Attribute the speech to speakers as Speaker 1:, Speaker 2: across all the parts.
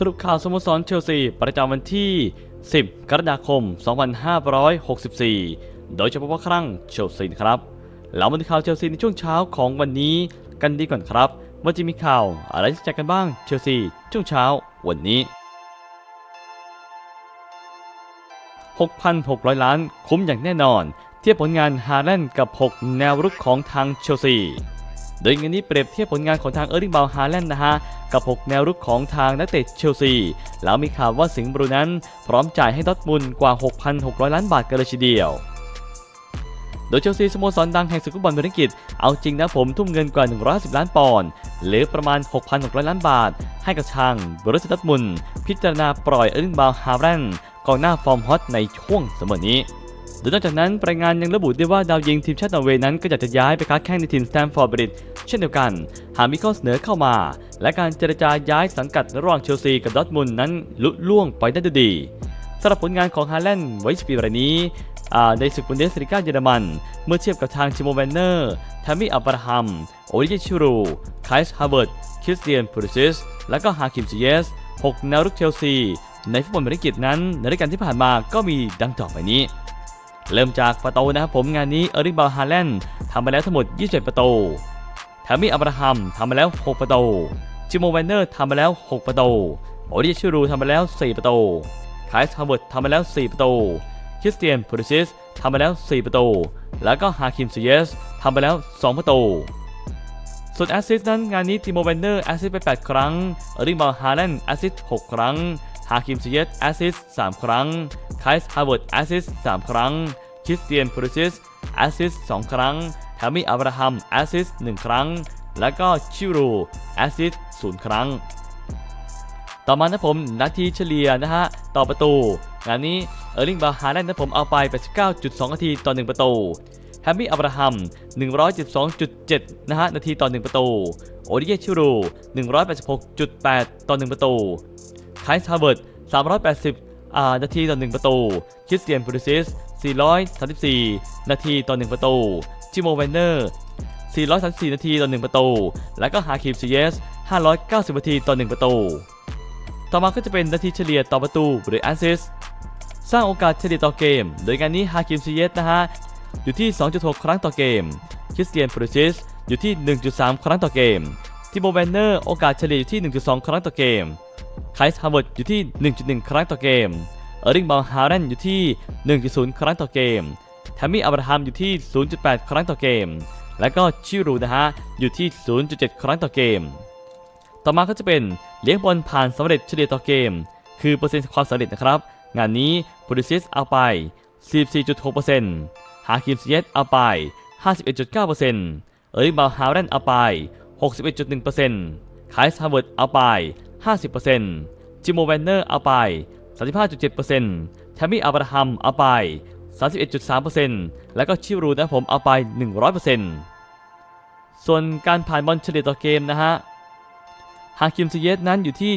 Speaker 1: สรุปข่าวสโมสรเชลซี ประจำวันที่ 10 กรกฎาคม 2564 โดยเฉพาะว่าครั้งเชลซีครับเรามาดูข่าวเชลซีในช่วงเช้าของวันนี้กันดีก่อนครับ ว่าจะมีข่าวอะไรที่แจ้งกันบ้างเชลซีช่วงเช้าวันนี้ 6,600 ล้านคุ้มอย่างแน่นอน เทียบผลงานฮาแลนด์กับ 6 แนวรุกของทางเชลซี โดยงินนี้เปรียบเทียบผลงานของทางเออร์ลิงบาวฮาแลนด์นะฮะ กับ 6 แนวรุกของทางนักเตะเชลซี แล้วมีข่าวว่าสิงห์บรูนั้น พร้อมจ่ายให้ดอทมุนกว่า 6,600 ล้านบาทกันเลยทีเดียวโดยเชลซีสโมสรดังแห่งศึกฟุตบอลเบรนกิตเอาจริงนะผมทุ่มเงินกว่า150ล้านปอนด์หรือประมาณ 6,600 ล้านบาท ให้กับทางบรูเซียดอร์ทมุน พิจารณาปล่อยเออร์ลิงบาวฮาแลนด์กองหน้าฟอร์มฮอตในช่วงเสมอนี้ ดยนอกจากนั้นรายงานยังระบุด้วยว่าดาวยิงทีมชาตินอร์เวย์นั้นก็อยากจะย้ายไปค้าแข่งในทีมสแตมฟอร์ดบริดจ์เช่นเดียวกัน หากมีข้อเสนอเข้ามา และการเจรจาย้ายสังกัดระหว่างเชลซีกับดอทมุนนั้นลุล่วงไปได้ด้วยดีสำหรับผลงานของฮาแลนด์ไว้สปีรายนี้ในศึกบุนเดสลิกาเยอรมัน เมื่อเทียบกับทางชิโมแวนเนอร์แทมมี่อับราฮัม โอริเยชิรูไคส์ฮาร์เวิร์ด คริสเตียนพูริซิส และก็ฮาคิมซิเยสหกแนวรุกเชลซี ในฟุตบอลบริกิตนั้น ในรายการที่ผ่านมาก็มีดังต่อไปนี้ เริ่มจากประตูนะครับผมงานนี้เอริงบาฮาแลนด์ทำมาแล้วทั้งหมด 27 ประตูแถมมีอับราฮัมทำมาแล้ว 6 ประตูจิโมแวนเนอร์ทำมาแล้ว 6 ประตูโอริชูรูทำมาแล้ว 4 ประตูไคส์ฮาร์เวิร์ดทำมาแล้ว 4 ประตูคริสเตียนพูริซิสทำมาแล้ว 4 ประตู แล้วก็ฮาคิมซิเยสทำไปแล้ว 2 ประตูส่วนแอสซิสต์นั้นงานนี้ติโมแวนเนอร์แอสซิสต์ไป 8 ครั้งเอริงบาฮาแลนด์แอสซิสต์6ครั้ง ฮาคิมซิเยสแอสซิสต์3ครั้งไคส์ฮาร์เวิร์ดแอสซิสต์3ครั้งคริสเตียนพูริซิสแอสซิสสองครั้งแฮมมี่อับราฮัมแอสซิสหนึ่งครั้ง แล้วก็ชิรูแอสซิสศูนย์ครั้ง ต่อมานะผมนาทีเฉลี่ยนะฮะ ต่อประตู งานนี้เออร์ลิงบาฮาแลนด์นะผมเอาไป 89.2 นาทีต่อ 1 ประตูแฮมมี่อับราฮัม172.7 นะฮะ นาทีต่อ 1 ประตู โอริเยชิรู 186.8 ต่อ 1 ประตู ไคส์ฮาร์เวิร์ด380 นาทีต่อ 1 ประตู คริสเตียนพูริซิส 434 นาทีต่อ 1 ประตูจิโมเวนเนอร์ 434 นาทีต่อ 1 ประตู และก็ฮาคิมซีเยส 590 นาทีต่อ 1 ประตู ต่อมาก็จะเป็นนาทีเฉลี่ยต่อประตูหรือแอสซิสสร้างโอกาสเฉลี่ยต่อเกม โดยงานนี้ฮาคิมซีเยสนะฮะ อยู่ที่ 2.6 ครั้งต่อเกม คริสเตียนพูริซิส อยู่ที่ 1.3 ครั้งต่อเกม ทิโมเวนเนอร์ โอกาสเฉลี่ยอยู่ที่ 1.2 ครั้งต่อเกม ไคส์ฮาร์เวิร์ดอยู่ที่ 1.1 ครั้งต่อเกม เออร์ลิงบาฮาแลนอยู่ที่ 1.0 ครั้งต่อเกม แทมมี่อับราฮัมอยู่ที่ 0.8 ครั้งต่อเกม และก็ชิรูนะฮะ อยู่ที่ 0.7 ครั้งต่อเกม ต่อมาก็จะเป็นเลี้ยงบอลผ่านสำเร็จเฉลี่ยต่อเกม คือเปอร์เซ็นต์ความสำเร็จนะครับ งานนี้โปรซิสเอาไป 44.6%ฮาคิมซีเยสเอาไป 51.9%เออร์ลิงบาฮาแลนเอาไป 61.1% ไคส์ฮาร์เวิร์ดเอาไป 50%จิโมแวนเนอร์เอาไป 35.7%แทมมี่อับราฮัมเอาไป 31.3%แล้วก็ชิรูนะผมเอาไป 100%ส่วนการผ่านบอลเฉลี่ยต่อเกมนะฮะ ฮาคิมซีเยสนั้นอยู่ที่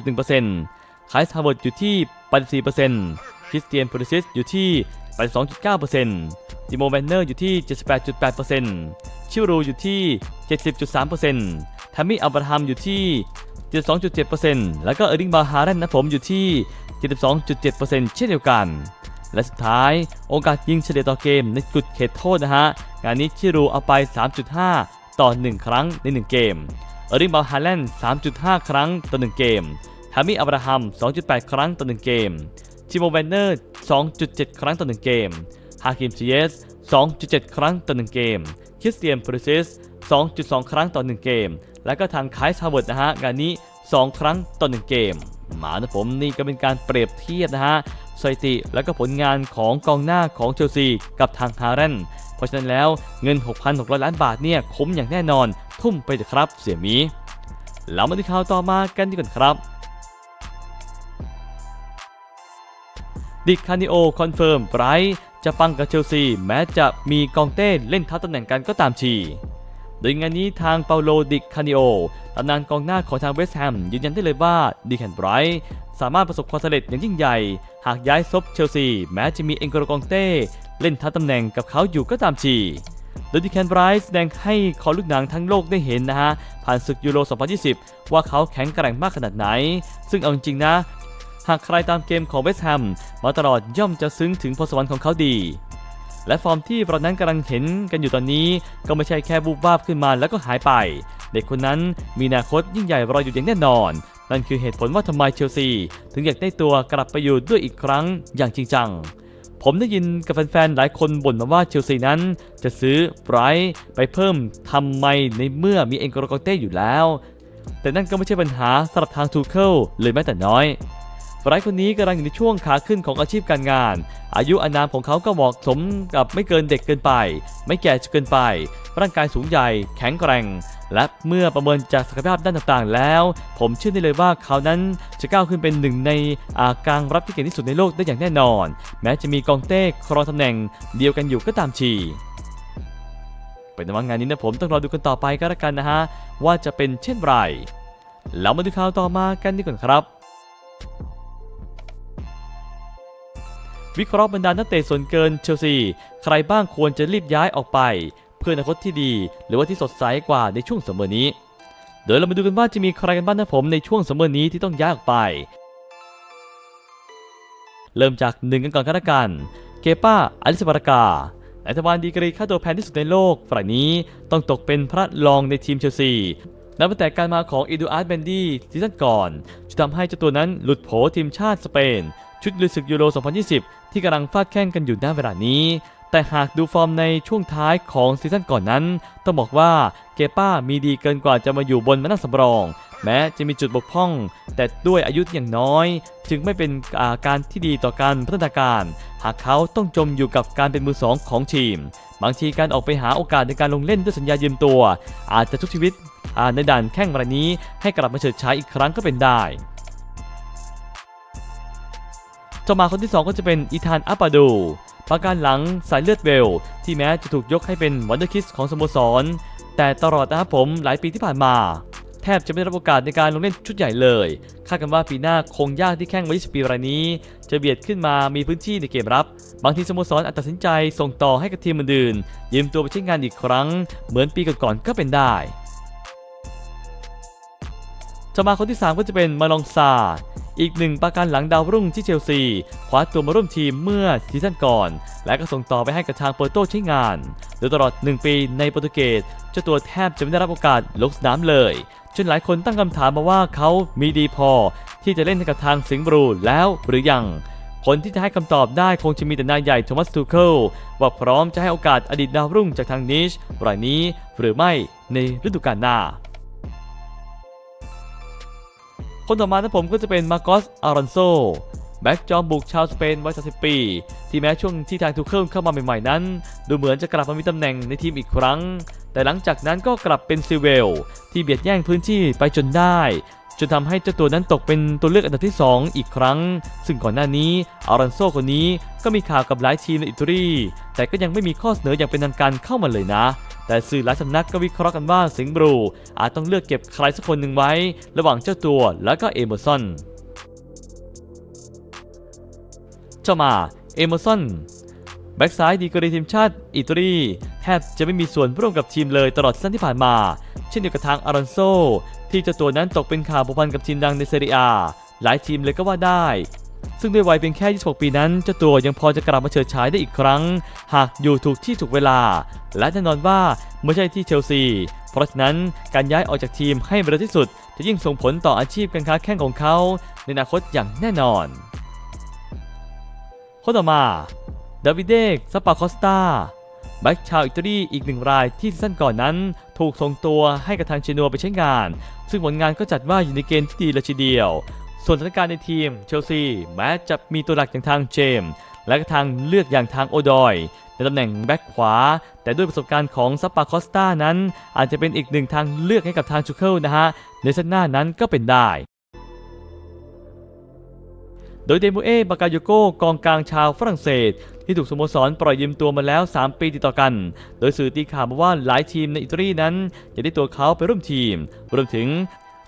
Speaker 1: 79.1%ไคส์ฮาร์เวิร์ดอยู่ที่ 84%คริสเตียนพูริซิสอยู่ที่ 82.9%จิโมแวนเนอร์อยู่ที่ 78.8%ชิรูอยู่ที่ 70.3% ทมมี่อับราฮัมอยู่ที่ 72.7%แล้วก็เออร์ลิงบาฮาแรนนะผมอยู่ที่ 72.7%เช่นเดียวกัน และสุดท้ายโอกาสยิงเฉลี่ยต่อเกมในจุดเขตโทษนะฮะงานนี้ชิรูเอาไป 3.5 ต่อ 1 ครั้งใน 1 เกม เออร์ลิงบาฮาแลน3.5 ครั้งต่อ 1 เกมทามิอับราฮัม 2.8 ครั้งต่อ 1 เกมทิโมแวนเนอร์ 2.7 ครั้งต่อ 1 เกม ฮาคิมซีเยส2.7 ครั้งต่อ 1 เกม คริสเตียนพูริซิส 2.2 ครั้งต่อ 1 เกม และก็ทางไคส์ฮาร์เวิร์ดนะฮะงานนี้ 2 ครั้งต่อ 1 เกม มานะผมนี่ก็เป็นการเปรียบเทียบนะฮะสถิติและก็ผลงานของกองหน้าของเชลซีกับทางฮาแรนเพราะฉะนั้นแล้วเงิน 6,600 ล้านบาทเนี่ยคุ้มอย่างแน่นอน ทุ่มไปเถอะครับเสี่ยมีแล้วมาดูข่าวต่อมากันดีกว่าครับดิคานิโอคอนเฟิร์มไบรท์จะปังกับเชลซี แม้จะมีกองเต้เล่นทับตำแหน่งกันก็ตามที โดยงานนี้ทางเปาโลดิคานิโอตำนานกองหน้าของทางเวสต์แฮมยืนยันได้เลยว่าดิแคนไบรท์สามารถประสบความสำเร็จอย่างยิ่งใหญ่ หากย้ายซบเชลซี แม้จะมีเอ็นโกโรกองเต้ เล่นทับตำแหน่งกับเขาอยู่ก็ตามทีโดยที่แคนไบรท์แสดงให้คอลูกหนังทั้งโลกได้เห็นนะฮะ ผ่านศึกยูโร 2020 ว่าเขาแข็งแกร่งมากขนาดไหน ซึ่งเอาจริงนะ หากใครตามเกมของเวสต์แฮมมาตลอดย่อมจะซึ้งถึงพรสวรรค์ของเขาดี และฟอร์มที่เรานั้นกำลังเห็นกันอยู่ตอนนี้ ก็ไม่ใช่แค่บูบวาบขึ้นมาแล้วก็หายไป เด็กคนนั้นมีอนาคตยิ่งใหญ่รออยู่อย่างแน่นอน นั่นคือเหตุผลว่าทำไมเชลซี ถึงอยากได้ตัวกลับไปอยู่ด้วยอีกครั้งอย่างจริงจังผมได้ยินกับแฟนๆ หลายคนบ่นมาว่าเชลซีนั้น จะซื้อไบรท์ไปเพิ่มทำไมในเมื่อมีเอ็นโกรโกเต้อยู่แล้ว แต่นั่นก็ไม่ใช่ปัญหาสำหรับทางทูเคิลเลยแม้แต่น้อย ไรท์คนนี้กำลังอยู่ในช่วงขาขึ้นของอาชีพการงาน อายุอานามของเขาก็เหมาะสมกับไม่เกินเด็กเกินไป ไม่แก่จนเกินไป ร่างกายสูงใหญ่ แข็งแกร่ง และเมื่อประเมินจากศักยภาพด้านต่างๆ แล้ว ผมเชื่อได้เลยว่าเขานั้นจะก้าวขึ้นเป็นหนึ่งในอากลางรับที่เก่งที่สุดในโลกได้อย่างแน่นอน แม้จะมีกองเต้ครองตำแหน่งเดียวกันอยู่ก็ตามทีเป็นว่างานนี้นะผมต้องรอดูกันต่อไปก็แล้วกันนะฮะว่าจะเป็นเช่นไรแล้วมาดูข่าวต่อมากันดีกว่าครับ วิเคราะห์บรรดานักเตะส่วนเกินเชลซี ใครบ้างควรจะรีบย้ายออกไป เพื่ออนาคตที่ดี หรือว่าที่สดใสกว่าในช่วงสมเมอนี้ เดี๋ยวเรามาดูกันว่าจะมีใครกันบ้างนะผมในช่วงสมเมอนี้ที่ต้องย้ายออกไป เริ่มจากหนึ่งกันก่อนก็แล้วกันเกป้าอลิสบารากาในทวารดีกรีค่าตัวแพงที่สุดในโลกฝ่ายนี้ต้องตกเป็นพระรองในทีมเชลซีนับตั้งแต่การมาของอีดูอาร์ตเบนดี้ซีซั่นก่อนจะทำให้เจ้าตัวนั้นหลุดโผทีมชาติสเปน ชุดลุยศึกยูโร 2020 ที่กำลังฟาดแข่งกันอยู่ณเวลานี้ แต่หากดูฟอร์มในช่วงท้ายของซีซั่นก่อนนั้น ต้องบอกว่าเกป้ามีดีเกินกว่าจะมาอยู่บนมานั่งสำรอง แม้จะมีจุดบกพร่อง แต่ด้วยอายุอย่างน้อย จึงไม่เป็นอาการที่ดีต่อการพัฒนาการ หากเขาต้องจมอยู่กับการเป็นมือสองของทีม บางทีการออกไปหาโอกาสในการลงเล่นด้วยสัญญายืมตัว อาจจะทุกชีวิตในด่านแข้งรายนี้ให้กลับมาเฉิดฉายอีกครั้งก็เป็นได้ ต่อมาคนที่ 2 ก็จะเป็นอีธานอัปปาดูประการหลังสายเลือดเวล ที่แม้จะถูกยกให้เป็นวันเดอร์คิสของสโมสร แต่ตลอดนะครับผมหลายปีที่ผ่านมา แทบจะไม่ได้รับโอกาสในการลงเล่นชุดใหญ่เลย คาดกันว่าปีหน้าคงยากที่แข้งวัย20ปีรายนี้ จะเบียดขึ้นมามีพื้นที่ในเกมรับ บางทีสโมสรอาจตัดสินใจส่งต่อให้กับทีมอื่นๆยืมตัวไปใช้งานอีกครั้ง เหมือนปีก่อนๆก็เป็นได้ต่อมาคนที่ 3 ก็จะเป็นมาลองซา อีกหนึ่งประกันหลังดาวรุ่งที่เชลซีคว้าตัวมาร่วมทีมเมื่อซีซั่นก่อน และก็ส่งต่อไปให้กับทางเปอร์โตใช้งาน โดยตลอด 1 ปีในโปรตุเกสเจ้าตัวแทบจะไม่ได้รับโอกาสลงสนามเลยจนหลายคนตั้งคำถามมาว่าเขามีดีพอ ที่จะเล่นให้กับทางสิงห์บรูแล้วหรือยังคนที่จะให้คำตอบได้คงจะมีแต่นายใหญ่โทมัสทูเคิลว่าพร้อมจะให้โอกาสอดีตดาวรุ่งจากทางนิชรายนี้หรือไม่ในฤดูกาลหน้า คนต่อมานะผมก็จะเป็นมาโกสอารอนโซแบ็กจอมบุกชาวสเปนวัย30ปี ที่แม้ช่วงที่ทางทูเคิลเข้ามาใหม่ๆนั้น ดูเหมือนจะกลับมามีตำแหน่งในทีมอีกครั้ง แต่หลังจากนั้นก็กลับเป็นซิเวล ที่เบียดแย่งพื้นที่ไปจนได้ จนทำให้เจ้าตัวนั้นตกเป็นตัวเลือกอันดับที่ 2 อีกครั้ง ซึ่งก่อนหน้านี้อารอนโซคนนี้ก็มีข่าวกับหลายทีมในอิตาลีแต่ก็ยังไม่มีข้อเสนออย่างเป็นทางการเข้ามาเลยนะ แต่สื่อหลายสำนักก็วิเคราะห์กันว่าสิงบรูอาจต้องเลือกเก็บใครสักคนหนึ่งไว้ ระหว่างเจ้าตัวและก็เอเมอร์สันเจ้ามาเอเมอร์สันแบ็กซ้ายดีกรีทีมชาติอิตาลีแทบจะไม่มีส่วนร่วมกับทีมเลยตลอดซีซั่นที่ผ่านมา ช่นเดียวกับทางอารอนโซที่เจ้าตัวนั้นตกเป็นข่าวผูกพันกับทีมดังในเซเรียหลายทีมเลยก็ว่าได้ ซึ่งด้วยวัยเพียงแค่ 26 ปีนั้นเจ้าตัวยังพอจะกลับมาเฉิดฉายได้อีกครั้ง หากอยู่ถูกที่ถูกเวลา และแน่นอนว่าไม่ใช่ที่เชลซี เพราะฉะนั้นการย้ายออกจากทีมให้เร็วที่สุด จะยิ่งส่งผลต่ออาชีพการค้าแข่งของเขา ในอนาคตอย่างแน่นอนคนต่อมาดาวิเดกซาปาคอสตา แบ็กชาวอิตาลีอีกหนึ่งรายที่ซีซั่นก่อนนั้น ถูกส่งตัวให้กับทางเชนัวไปใช้งาน ซึ่งผลงานก็จัดว่าอยู่ในเกณฑ์ที่ดีเลยทีเดียว ส่วนสถานการณ์ในทีมเชลซีแม้จะมีตัวหลักอย่างทางเจมส์และก็ทางเลือกอย่างทางโอดอยในตำแหน่งแบ็กขวา แต่ด้วยประสบการณ์ของซัปปาคอสตานั้น อาจจะเป็นอีกหนึ่งทางเลือกให้กับทางชูเคิลนะฮะในเซตหน้านั้นก็เป็นได้ โดยเดมูเอบากาโยโกกองกลางชาวฝรั่งเศส ที่ถูกสโมสรปล่อยยืมตัวมาแล้ว 3 ปีติดต่อกัน โดยสื่อตีข่าวมาว่าหลายทีมในอิตาลีนั้นอยากได้ตัวเขาไปร่วมทีม รวมถึง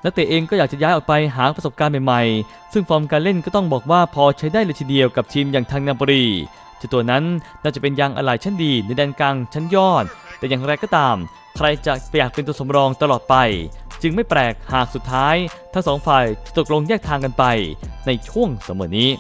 Speaker 1: นักเตะเองก็อยากจะย้ายออกไปหาประสบการณ์ใหม่ๆ ซึ่งฟอร์มการเล่นก็ต้องบอกว่าพอใช้ได้เลยทีเดียวกับทีมอย่างทางนาโปลีเจ้าตัวนั้นน่าจะเป็นยางอะไหล่ชั้นดีในแดนกลางชั้นยอด แต่อย่างไรก็ตาม ใครจะอยากเป็นตัวสำรองตลอดไป จึงไม่แปลกหากสุดท้าย ทั้งสองฝ่ายจะตกลงแยกทางกันไปในช่วงเสมอนี้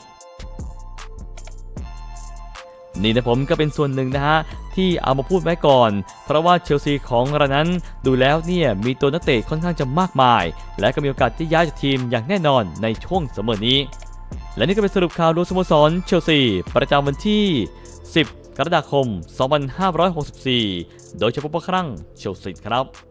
Speaker 1: นี่นะผมก็เป็นส่วนหนึ่งนะฮะ ที่เอามาพูดไว้ก่อน เพราะว่าเชลซีของเรานั้นดูแล้วเนี่ย มีตัวนักเตะค่อนข้างจะมากมาย และก็มีโอกาสที่ย้ายจากทีมอย่างแน่นอนในช่วงเสมอนี้ และนี่ก็เป็นสรุปข่าวรวมสโมสรเชลซี ประจำวันที่ 10 กรกฎาคม 2564 โดยเฉพาะครั้งเชลซีครับ